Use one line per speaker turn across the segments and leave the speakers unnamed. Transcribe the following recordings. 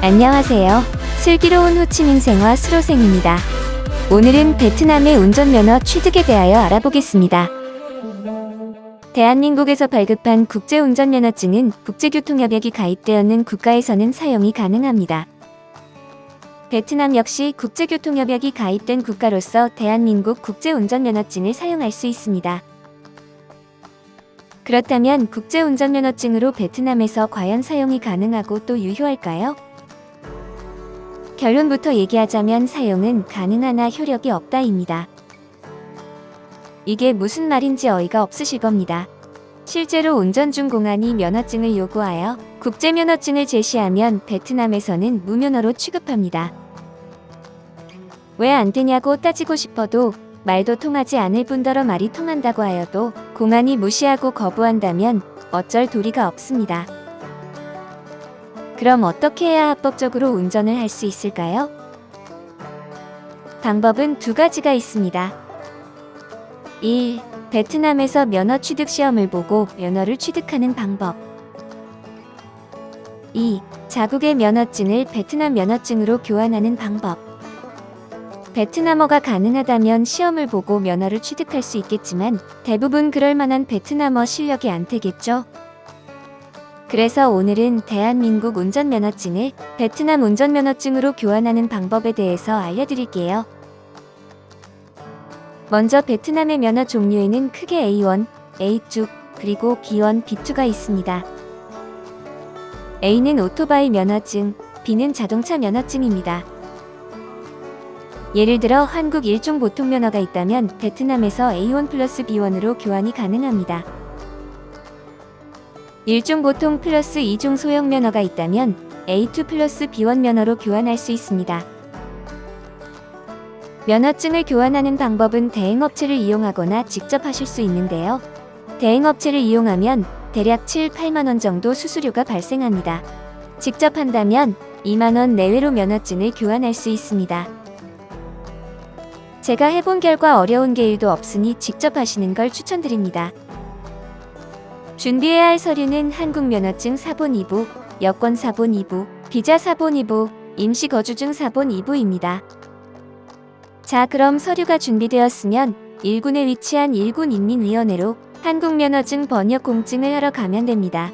안녕하세요. 슬기로운 호치민 생화 수로생입니다. 오늘은 베트남의 운전면허 취득에 대하여 알아보겠습니다. 대한민국에서 발급한 국제운전면허증은 국제교통협약이 가입되었는 국가에서는 사용이 가능합니다. 베트남 역시 국제교통협약이 가입된 국가로서 대한민국 국제운전면허증을 사용할 수 있습니다. 그렇다면 국제운전면허증으로 베트남에서 과연 사용이 가능하고 또 유효할까요? 결론부터 얘기하자면 사용은 가능하나 효력이 없다입니다. 이게 무슨 말인지 어이가 없으실 겁니다. 실제로 운전 중 공안이 면허증을 요구하여 국제면허증을 제시하면 베트남에서는 무면허로 취급합니다. 왜 안 되냐고 따지고 싶어도 말도 통하지 않을 뿐더러 말이 통한다고 하여도 공안이 무시하고 거부한다면 어쩔 도리가 없습니다. 그럼 어떻게 해야 합법적으로 운전을 할 수 있을까요? 방법은 두 가지가 있습니다. 1. 베트남에서 면허 취득 시험을 보고 면허를 취득하는 방법. 2. 자국의 면허증을 베트남 면허증으로 교환하는 방법. 베트남어가 가능하다면 시험을 보고 면허를 취득할 수 있겠지만 대부분 그럴 만한 베트남어 실력이 안 되겠죠? 그래서 오늘은 대한민국 운전면허증을 베트남 운전면허증으로 교환하는 방법에 대해서 알려드릴게요. 먼저 베트남의 면허 종류에는 크게 A1, A2, 그리고 B1, B2가 있습니다. A는 오토바이 면허증, B는 자동차 면허증입니다. 예를 들어 한국 일종 보통 면허가 있다면 베트남에서 A1 플러스 B1으로 교환이 가능합니다. 일종 보통 플러스 2종 소형 면허가 있다면 A2 플러스 B1 면허로 교환할 수 있습니다. 면허증을 교환하는 방법은 대행업체를 이용하거나 직접 하실 수 있는데요. 대행업체를 이용하면 대략 7, 8만원 정도 수수료가 발생합니다. 직접 한다면 2만원 내외로 면허증을 교환할 수 있습니다. 제가 해본 결과 어려운 게 1도 없으니 직접 하시는 걸 추천드립니다. 준비해야 할 서류는 한국 면허증 사본 2부, 여권 사본 2부, 비자 사본 2부, 임시 거주증 사본 2부입니다. 자, 그럼 서류가 준비되었으면 1군에 위치한 1군 인민위원회로 한국 면허증 번역 공증을 하러 가면 됩니다.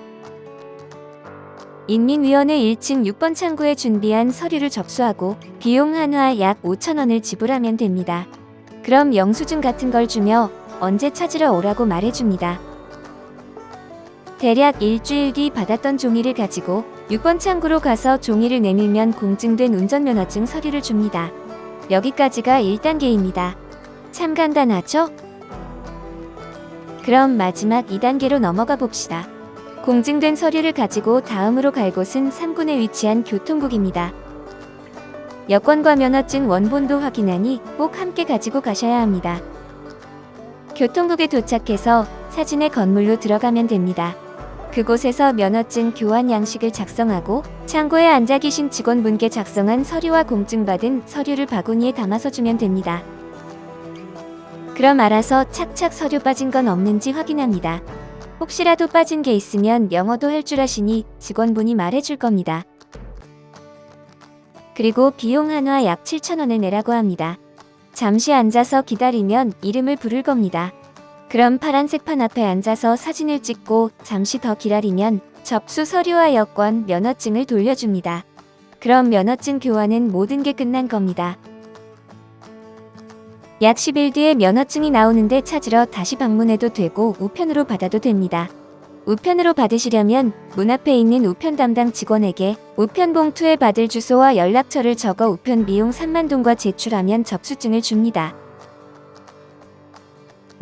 인민위원회 1층 6번 창구에 준비한 서류를 접수하고 비용 한화 약 5천원을 지불하면 됩니다. 그럼 영수증 같은 걸 주며 언제 찾으러 오라고 말해줍니다. 대략 일주일 뒤 받았던 종이를 가지고 6번 창구로 가서 종이를 내밀면 공증된 운전면허증 서류를 줍니다. 여기까지가 1단계입니다. 참 간단하죠? 그럼 마지막 2단계로 넘어가 봅시다. 공증된 서류를 가지고 다음으로 갈 곳은 3군에 위치한 교통국입니다. 여권과 면허증 원본도 확인하니 꼭 함께 가지고 가셔야 합니다. 교통국에 도착해서 사진의 건물로 들어가면 됩니다. 그곳에서 면허증 교환 양식을 작성하고 창고에 앉아 계신 직원분께 작성한 서류와 공증받은 서류를 바구니에 담아서 주면 됩니다. 그럼 알아서 착착 서류 빠진 건 없는지 확인합니다. 혹시라도 빠진 게 있으면 영어도 할 줄 아시니 직원분이 말해줄 겁니다. 그리고 비용 한화 약 7,000원을 내라고 합니다. 잠시 앉아서 기다리면 이름을 부를 겁니다. 그럼 파란색 판 앞에 앉아서 사진을 찍고 잠시 더 기다리면 접수 서류와 여권, 면허증을 돌려줍니다. 그럼 면허증 교환은 모든 게 끝난 겁니다. 약 10일 뒤에 면허증이 나오는데 찾으러 다시 방문해도 되고 우편으로 받아도 됩니다. 우편으로 받으시려면 문 앞에 있는 우편 담당 직원에게 우편 봉투에 받을 주소와 연락처를 적어 우편 비용 3만 동과 제출하면 접수증을 줍니다.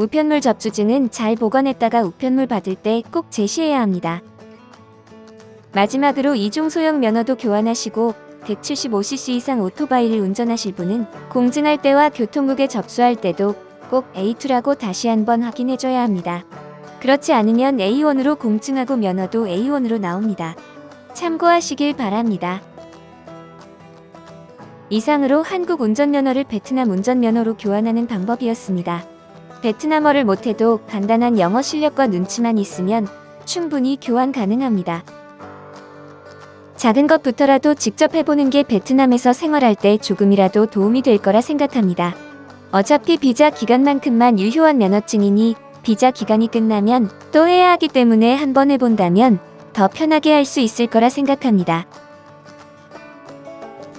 우편물 접수증은 잘 보관했다가 우편물 받을 때 꼭 제시해야 합니다. 마지막으로 이중 소형 면허도 교환하시고 175cc 이상 오토바이를 운전하실 분은 공증할 때와 교통국에 접수할 때도 꼭 A2라고 다시 한번 확인해줘야 합니다. 그렇지 않으면 A1으로 공증하고 면허도 A1으로 나옵니다. 참고하시길 바랍니다. 이상으로 한국 운전면허를 베트남 운전면허로 교환하는 방법이었습니다. 베트남어를 못해도 간단한 영어 실력과 눈치만 있으면 충분히 교환 가능합니다. 작은 것부터라도 직접 해보는 게 베트남에서 생활할 때 조금이라도 도움이 될 거라 생각합니다. 어차피 비자 기간만큼만 유효한 면허증이니 비자 기간이 끝나면 또 해야 하기 때문에 한번 해본다면 더 편하게 할 수 있을 거라 생각합니다.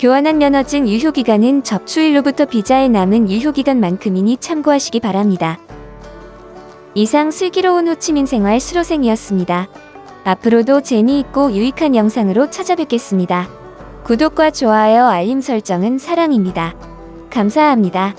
교환한 면허증 유효기간은 접수일로부터 비자에 남은 유효기간만큼이니 참고하시기 바랍니다. 이상 슬기로운 호치민 생활 수로생이었습니다. 앞으로도 재미있고 유익한 영상으로 찾아뵙겠습니다. 구독과 좋아요, 알림 설정은 사랑입니다. 감사합니다.